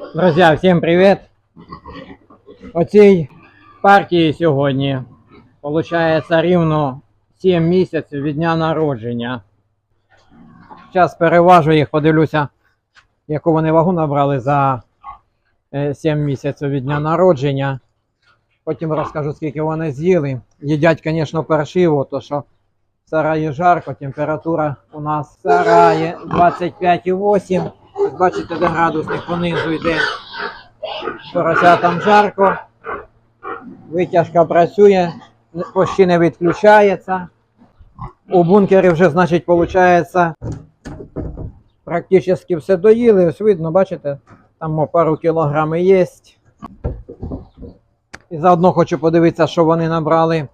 Друзі, всім привіт! У цій партії сьогодні виходить рівно 7 місяців від дня народження. Зараз переважу їх, подивлюся, яку вони вагу набрали за 7 місяців від дня народження. Потім розкажу, скільки вони з'їли. Їдять, звісно, паршиво, то що в сараї жарко, температура у нас в сараї 25,8. Ось Бачите, де градусник понизу йде. Поросятам жарко. Витяжка працює, почти не відключається. У бункері вже, значить, виходить, практично все доїли. Ось видно, бачите, там пару кілограм є. І заодно хочу подивитися, що вони набрали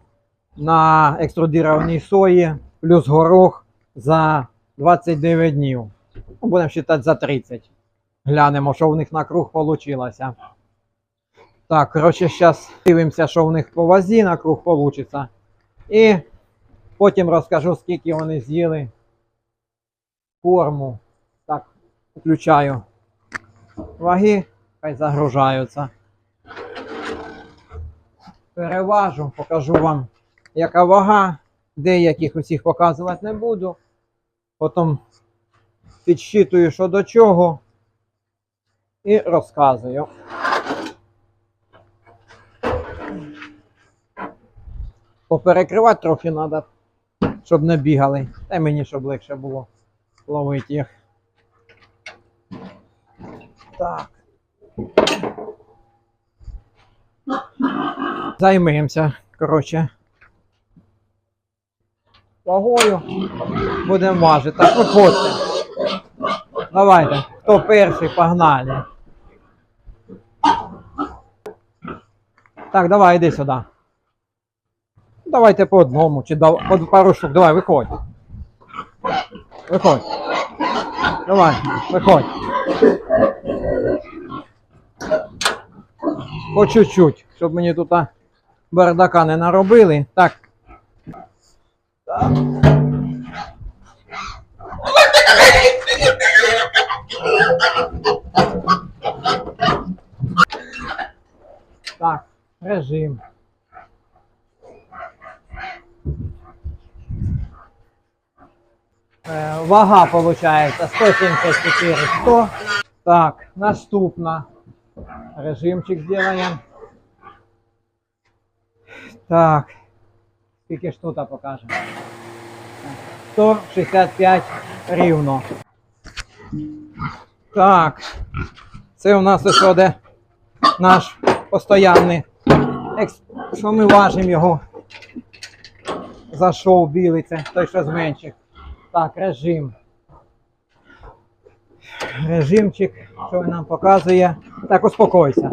на екструдированій сої, плюс горох за 29 днів. Будемо вважати за 30. Глянемо, що в них на круг вийшло. Так, коротше, зараз дивимося, що в них по вазі на круг вийде. І потім розкажу, скільки вони з'їли корму. Так, включаю ваги, хай загружаються. Переважу, покажу вам, яка вага. Деяких усіх показувати не буду. Потім підсчитую, що до чого, і розказую. Поперекривати трохи треба, щоб не бігали. Та мені щоб легше було ловити їх. Так. Займемося, коротше. Вагою будемо важити. Так, виходьте. Давайте, хто перший, погнали. Так, давай, іди сюди. Давайте по одному, чи дав- по пару штук. Давай, виходь. Виходь. Давай, виходь. По чуть-чуть, щоб мені тут бардака не наробили. Так. Так. Режим. Вага получается 174 100. Так, наступна. Режимчик сделаем. Так. Скільки ж тут покажемо? 165 рівно. Так. Це у нас де наш постоянний. Що ми важимо його? Зайшов білий, це той, що з менших. Так, режим. Режимчик, що він нам показує. Так, успокойся.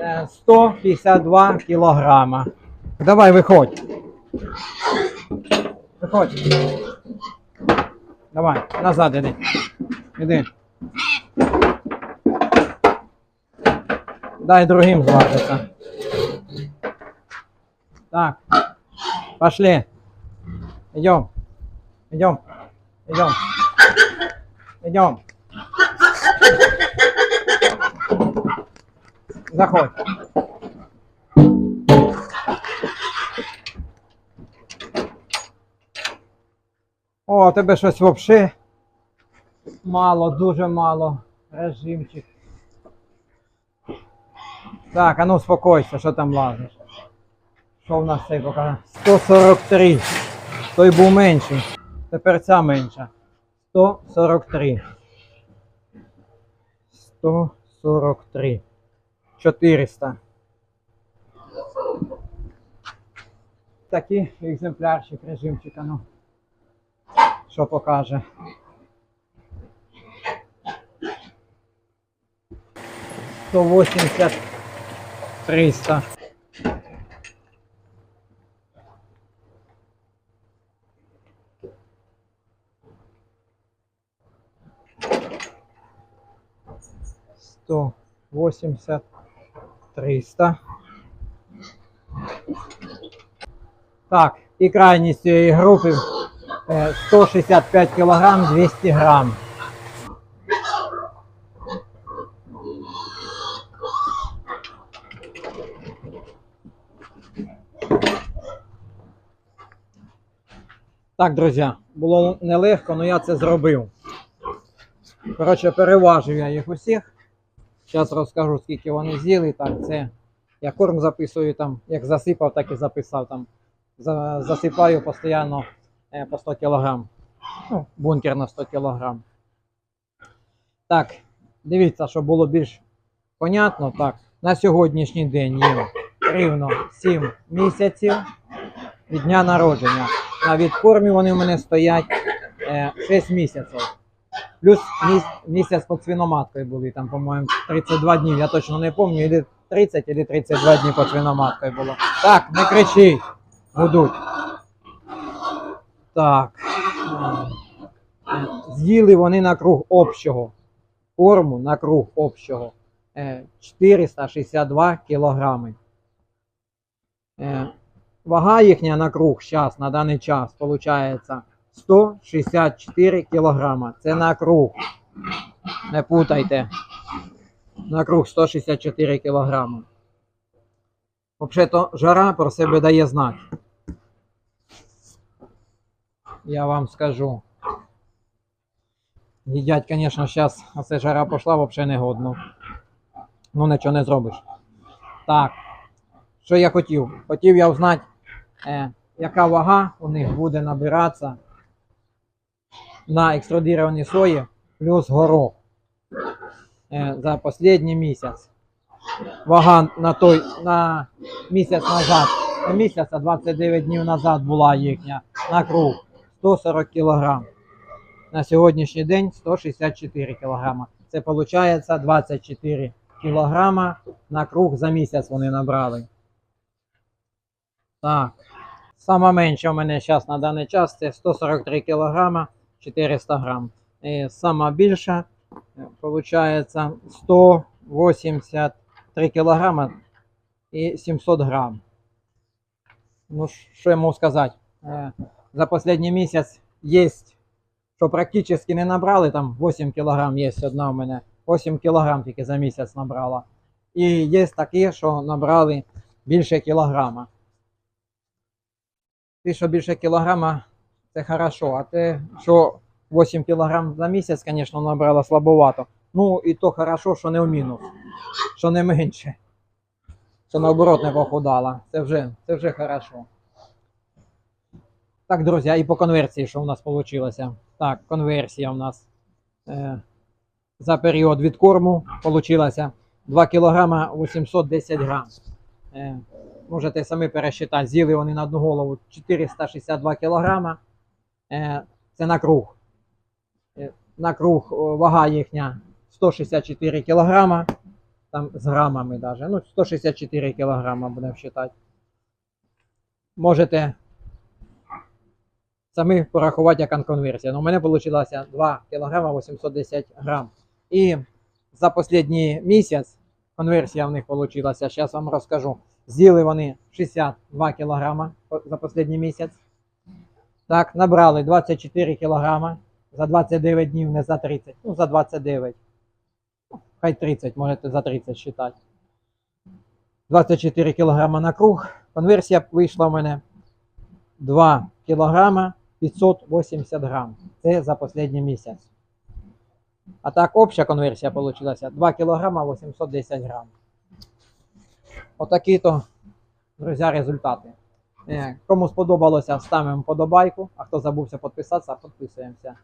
Е, 152 кілограма. Давай, виходь. Виходь. Давай, назад іди. Іди. Дай другим зважиться. Так. Пошли. Идем. Идем. Идем. Идем. Заходь. О, тебе щось взагалі мало, дуже мало. Режимчик. Так, а ну успокойся, що там лазиш. Що в нас цей показує? 143. Той був менший. Тепер ця менша. 143. 143. 400. Такий екземплярчик, режимчик, а ну. Що покаже? Сто восемьдесят триста. Сто восемьдесят триста. Так, і крайній з цієї групи 165 кг 200 грам. Так, друзі, було нелегко, але я це зробив. Коротше, переважив я їх усіх. Зараз розкажу, скільки вони з'їли. Так, це Я корм записую, там, як засипав, так і записав. там. Засипаю постійно по 100 кг. Ну, бункер на 100 кг. Так, дивіться, щоб було більш понятно. Так, на сьогоднішній день їм рівно 7 місяців від дня народження. На відкормі вони в мене стоять е, 6 місяців. Плюс місяць під свиноматкою були, там, по-моєму, 32 днів. Я точно не пам'ятаю, или 30 или 32 дні під свиноматкою було. Так, не кричіть, будуть. Так. Е, З'їли вони на круг общого корму, на круг общого е, 462 кілограми. Е, Вага їхня на круг зараз, на даний час, виходить 164 кілограма. Це на круг. Не путайте. На круг 164 кілограма. Взагалі-то жара про себе дає знати. Я вам скажу. Їдять, звісно, зараз, оце жара пішла, взагалі не годно. Ну, нічого не зробиш. Так. Що я хотів? Хотів я узнати, е, яка вага у них буде набиратися на екструдированій сої плюс горох е, за останній місяць. Вага на той на місяць назад, не місяць, а 29 днів назад була їхня на круг 140 кг. На сьогоднішній день 164 кг. Це виходить 24 кг на круг за місяць вони набрали. Так. Сама менша у мене зараз на даний час це 143 кг 400 грам. І сама більша виходить 183 кг і 700 грам. Ну, що я можу сказати? За останній місяць є, що практично не набрали, там 8 кг є одна у мене. 8 кг тільки за місяць набрала. І є такі, що набрали більше кілограма. Ті, що більше кілограма, це хорошо. А те, що 8 кілограм за місяць, звісно, набрала слабовато. Ну, і то хорошо, що не в мінус, що не менше. Що наоборот не похудала. Це вже, це вже хорошо. Так, друзі, і по конверсії, що у нас вийшло? Так, конверсія у нас е, за період відкорму вийшла 2 кг 810 грам. Е, можете самі пересчитати, з'їли вони на одну голову 462 кг. Е, це на круг. Е, на круг вага їхня 164 кг. Там з грамами навіть. Ну, 164 кг будемо вважати. Можете самі порахувати, яка конверсія. Ну, у мене вийшло 2 кг 810 грам. І за останній місяць конверсія в них вийшла. Зараз вам розкажу. З'їли вони 62 кг за останній місяць. Так, набрали 24 кг за 29 днів, не за 30. Ну, за 29. Ну, Хай 30, можете за 30 считати. 24 кг на круг. Конверсія вийшла в мене 2 кг 580 грам. Це за останній місяць. А так, обща конверсія вийшла 2 кг 810 грам. Отакі то, друзі, результати. Е, Кому сподобалося, ставимо подобайку. А хто забувся підписатися, підписуємося.